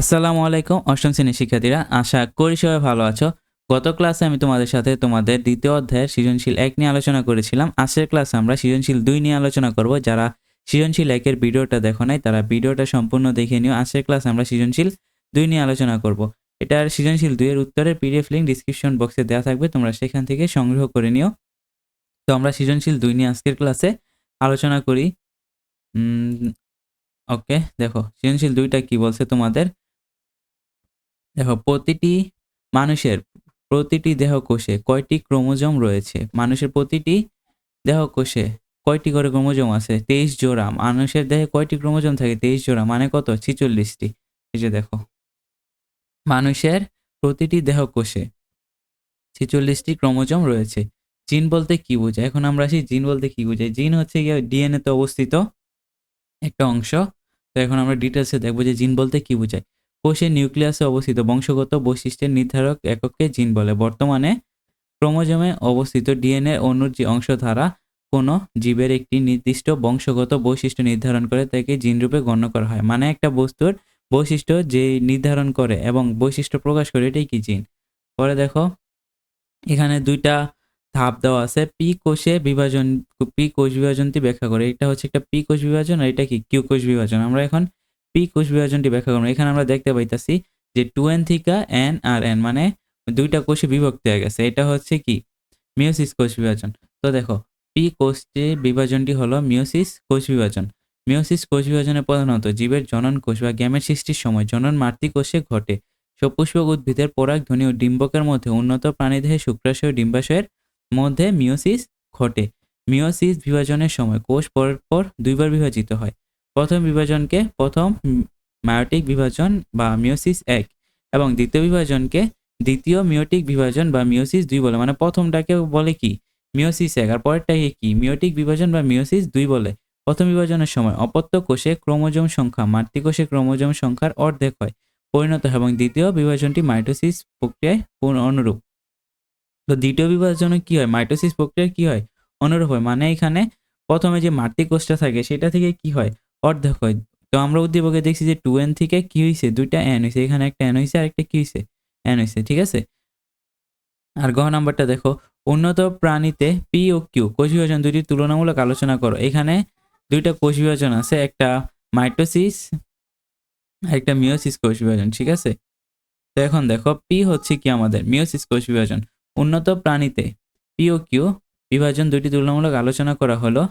আসসালামু আলাইকুম, অষ্টম শ্রেণির শিক্ষার্থীরা। আশা করি সবাই ভালো আছো। গত ক্লাসে আমি তোমাদের সাথে তোমাদের দ্বিতীয় অধ্যায়ের সৃজনশীল এক নিয়ে আলোচনা করেছিলাম। আজকের ক্লাসে আমরা সৃজনশীল দুই নিয়ে আলোচনা করব। যারা সৃজনশীল একের ভিডিওটা দেখো নাই, তারা ভিডিওটা সম্পূর্ণ দেখে নিও। আজকের ক্লাসে আমরা সৃজনশীল দুই নিয়ে আলোচনা করব। এটার সৃজনশীল দুইয়ের উত্তরের পিডিএফ লিঙ্ক ডিসক্রিপশন বক্সে দেওয়া থাকবে। তোমরা সেখান থেকে সংগ্রহ করে নিও। তো আমরা সৃজনশীল দুই নিয়ে আজকের ক্লাসে আলোচনা করি। ওকে, দেখো, সৃজনশীল দুইটা কি বলছে তোমাদের? দেখো, প্রতিটি মানুষের প্রতিটি দেহকোষে কয়টি ক্রোমোজোম রয়েছে? মানুষের প্রতিটি দেহকোষে কয়টি করে ক্রোমোজোম আছে? তেইশ জোড়া। মানুষের দেহে কয়টি ক্রোমোজোম থাকে? তেইশ জোড়া। মানে কত? ছিচল্লিশটি। এই যে দেখো, মানুষের প্রতিটি দেহকোষে ছিচল্লিশটি ক্রোমোজোম রয়েছে। জিন বলতে কি বোঝায়? এখন আমরা আসি জিন বলতে কি বোঝায়? জিন হচ্ছে গিয়ে ডিএনএতে অবস্থিত একটা অংশ। তো এখন আমরা ডিটেলসে দেখব যে জিন বলতে কি বোঝায়। কোষের নিউক্লিয়াসে অবস্থিত বংশগত বৈশিষ্ট্যের নির্ধারক এককে জিন বলে। বর্তমানে ক্রোমোজোমে অবস্থিত ডিএনএ অণুর যে অংশ দ্বারা কোনো জীবের একটি নির্দিষ্ট বংশগত বৈশিষ্ট্য নির্ধারণ করে তাকে জিন রূপে গণ্য করা হয়। মানে একটা বস্তুর বৈশিষ্ট্য যে নির্ধারণ করে এবং বৈশিষ্ট্য প্রকাশ করে এটাই কি জিন? পরে দেখো, এখানে দুইটা ধাপ দেওয়া আছে। পি কোষে বিভাজন, পি কোষ বিভাজনটি ব্যাখ্যা করে। এটা হচ্ছে একটা পি কোষ বিভাজন আর এটা কি? কিউ কোষ বিভাজন। আমরা এখন পি কোষ বিভাজনটি ব্যাখ্যা করব এখানে আমরা দেখতে পাইতাছি যে টু এন থিকা এন আর এন মানে দুইটা কোষে বিভক্ত হয়ে গেছে। এটা হচ্ছে কি? মিওসিস কোষ বিভাজন। তো দেখো পি কোষটির বিভাজনটি হলো মিওসিস কোষ বিভাজন। মিওসিস কোষ বিভাজনে প্রধানত জীবের জনন কোষ বা গ্যামের সৃষ্টির সময় জনন মাতৃকোষে ঘটে। সপুষ্পক উদ্ভিদের পরাগধ্বনি ও ডিম্বকের মধ্যে উন্নত প্রাণীদেহে শুক্রাশয় ডিম্বাশয়ের মধ্যে মিওসিস ঘটে। মিওসিস বিভাজনের সময় কোষ পরপর দুইবার বিভাজিত হয়। প্রথম বিভাজনকে প্রথম মায়োটিক বিভাজন বা মিওসিস এক এবং দ্বিতীয় বিভাজনকে দ্বিতীয় মিওটিক বিভাজন বা মিওসিস দুই বলে। মানে প্রথমটাকে বলে কি? মিওসিস এক। আর পরেরটাকে কি? মিওটিক বিভাজন বা মিওসিস দুই বলে। প্রথম বিভাজনের সময় অপত্য কোষে ক্রোমোজোম সংখ্যা মাতৃকোষে ক্রোমোজোম সংখ্যার অর্ধেক হয়, পরিণত হয় এবং দ্বিতীয় বিভাজনটি মাইটোসিস প্রক্রিয়ায় অনুরূপ। তো দ্বিতীয় বিভাজনে কি হয়? মাইটোসিস প্রক্রিয়ায় কি হয়? অনুরূপ হয়। মানে এখানে প্রথমে যে মাতৃকোষটা থাকে, সেটা থেকে কি হয়? অর্ধেক হয়। তো আমরা উদ্দীপকে দেখছি যে টু এন থেকে কি হয়েছে দুইটা এন হয়েছে এখানে একটা এন হয়েছে আর একটা কি হয়েছে এন হয়েছে ঠিক আছে? আর গহ নাম্বারটা দেখো, উন্নত প্রাণীতে পি ও কিউ কোষ বিভাজন দুটি তুলনামূলক আলোচনা করো। এখানে দুইটা কোষ বিভাজন আছে, একটা মাইটোসিস একটা মিওসিস কোষ বিভাজন, ঠিক আছে? তো এখন দেখো পি হচ্ছে কি আমাদের? মিওসিস কোষ বিভাজন। উন্নত প্রাণীতে পি ও কিউ বিভাজন দুইটি তুলনামূলক আলোচনা করা হলো।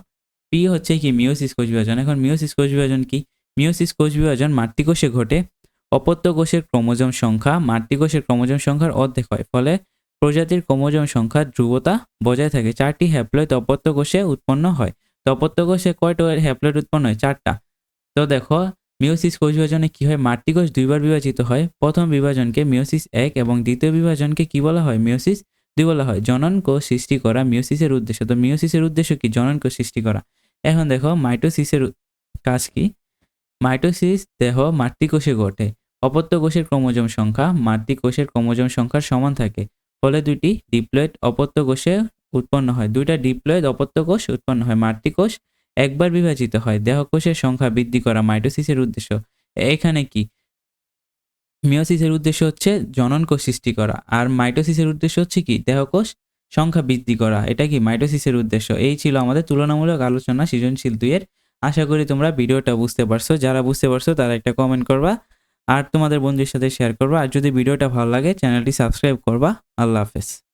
পি হচ্ছে কি মিওসিস কোষ বিভাজন। এখন মিওসিস কোষ বিভাজন কি? মিওসিস কোষ বিভাজন মাতৃকোষে ঘটে, অপত্য কোষের ক্রোমোজোম সংখ্যা মাতৃকোষের ক্রোমোজোম সংখ্যার অর্ধেক হয়। ফলে প্রজাতির ক্রোমোজোম সংখ্যার ধ্রুবতা বজায় থাকে। চারটি হ্যাপ্লয়েড অপত্য কোষে উৎপন্ন হয়। তো অপত্য কোষে কয়টা হ্যাপ্লয়েড উৎপন্ন হয়? চারটা। তো দেখো মিওসিস কোষ বিভাজনে কি হয়? মাতৃকোষ দুইবার বিভাজিত হয়। প্রথম বিভাজনকে মিওসিস এক এবং দ্বিতীয় বিভাজনকে কি বলা হয়? মিওসিস দুই বলা হয় জনন কোষ সৃষ্টি করা মিওসিসের উদ্দেশ্য। তো মিওসিসের উদ্দেশ্য কি? জনন কোষ সৃষ্টি করা। এখন দেখো, মাইটোসিসের কাজ কি? মাইটোসিস দেহ মাতৃকোষে ঘটে। অপত্য কোষের ক্রোমোজোম সংখ্যা মাতৃকোষের ক্রোমোজোম সংখ্যার সমান থাকে। ফলে দুইটি ডিপ্লয়েড অপত্য কোষে উৎপন্ন হয়। দুইটা ডিপ্লয়েড অপত্য কোষ উৎপন্ন হয়। মাতৃকোষ একবার বিভাজিত হয়। দেহকোষের সংখ্যা বৃদ্ধি করা মাইটোসিসের উদ্দেশ্য। এখানে কি? মিওসিসের উদ্দেশ্য হচ্ছে জননকোষ সৃষ্টি করা। আর মাইটোসিসের উদ্দেশ্য হচ্ছে কি? দেহকোষ সংখ্যা বৃদ্ধি করা। এটা কি মাইটোসিসের উদ্দেশ্য? এই ছিল আমাদের তুলনামূলক আলোচনা সৃজনশীল দুইয়ের। আশা করি তোমরা ভিডিওটা বুঝতে পারছ। যারা বুঝতে পারছ, তারা একটা কমেন্ট করবা। আর তোমাদের বন্ধুদের সাথে শেয়ার করবা। আর যদি ভিডিওটা ভালো লাগে চ্যানেলটি সাবস্ক্রাইব করবা। আল্লাহ হাফেজ।